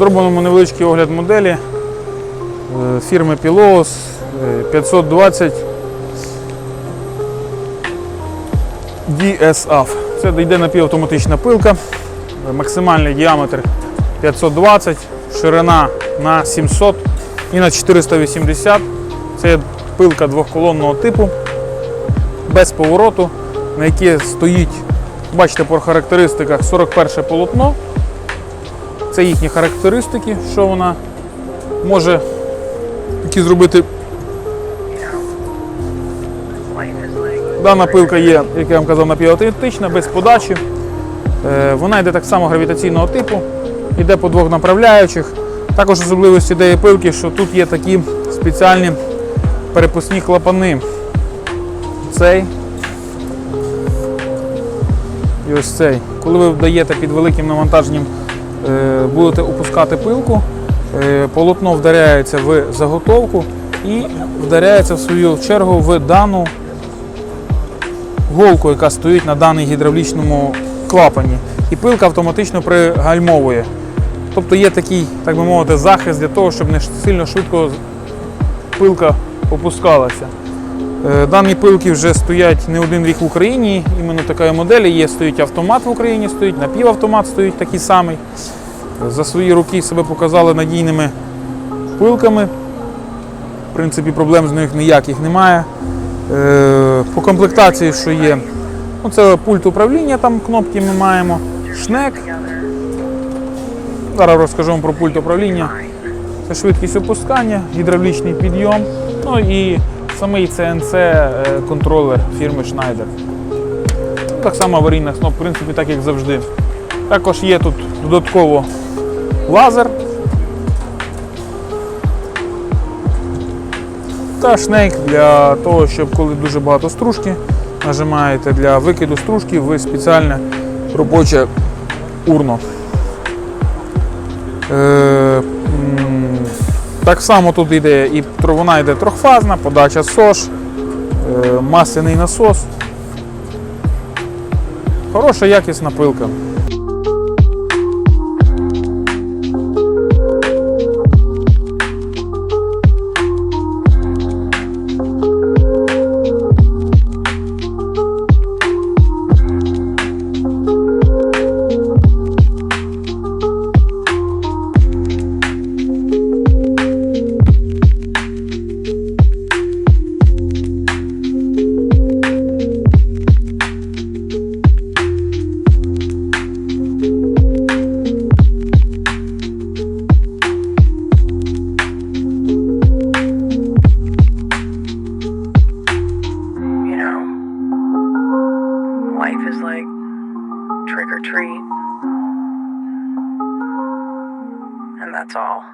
Зробимо невеличкий огляд моделі е, фірми Pilos е, 520 DSAF. Це йде напівавтоматична пилка, е, максимальний діаметр 520, ширина на 700 і на 480. Це пилка двохколонного типу, без повороту, на якій стоїть, бачите по характеристиках 41 полотно. Це їхні характеристики, що вона може які зробити. Дана пилка є, як я вам казав, напівавтоматична, без подачі. Е, Вона йде так само гравітаційного типу, йде по двох направляючих. Також особливість ідеї пилки, що тут є такі спеціальні перепускні клапани. Цей і ось цей. Коли ви вдаєте під великим навантаженням, будете опускати пилку, е, полотно вдаряється в заготовку і вдаряється в свою чергу в дану голку, яка стоїть на даній гідравлічному клапані. І пилка автоматично пригальмовує. Тобто є такий, так би мовити, захист для того, щоб не сильно швидко пилка опускалася. Е, Дані пилки вже стоять не один рік в Україні. Іменно такої моделі є. Стоїть автомат в Україні, стоїть напівавтомат, стоїть такий самий. За свої роки себе показали надійними пилками. В принципі, проблем з них ніяких немає. Е, По комплектації, що є, ну, це пульт управління, там кнопки ми маємо, шнек. Зараз розкажу вам про пульт управління. Це швидкість опускання, гідравлічний підйом, ну і самий CNC е, контролер фірми Schneider. Так само аварійна кнопка, в принципі, так як завжди. Також є тут додатково лазер. Та шнейк для того, щоб коли дуже багато стружки нажимаєте для викиду стружки в спеціальне робоче урно. Е, так само тут йде і вона йде трьохфазна, подача СОЖ, е, масляний насос. Хороша якісна пилка. Life is like trick or treat. And that's all.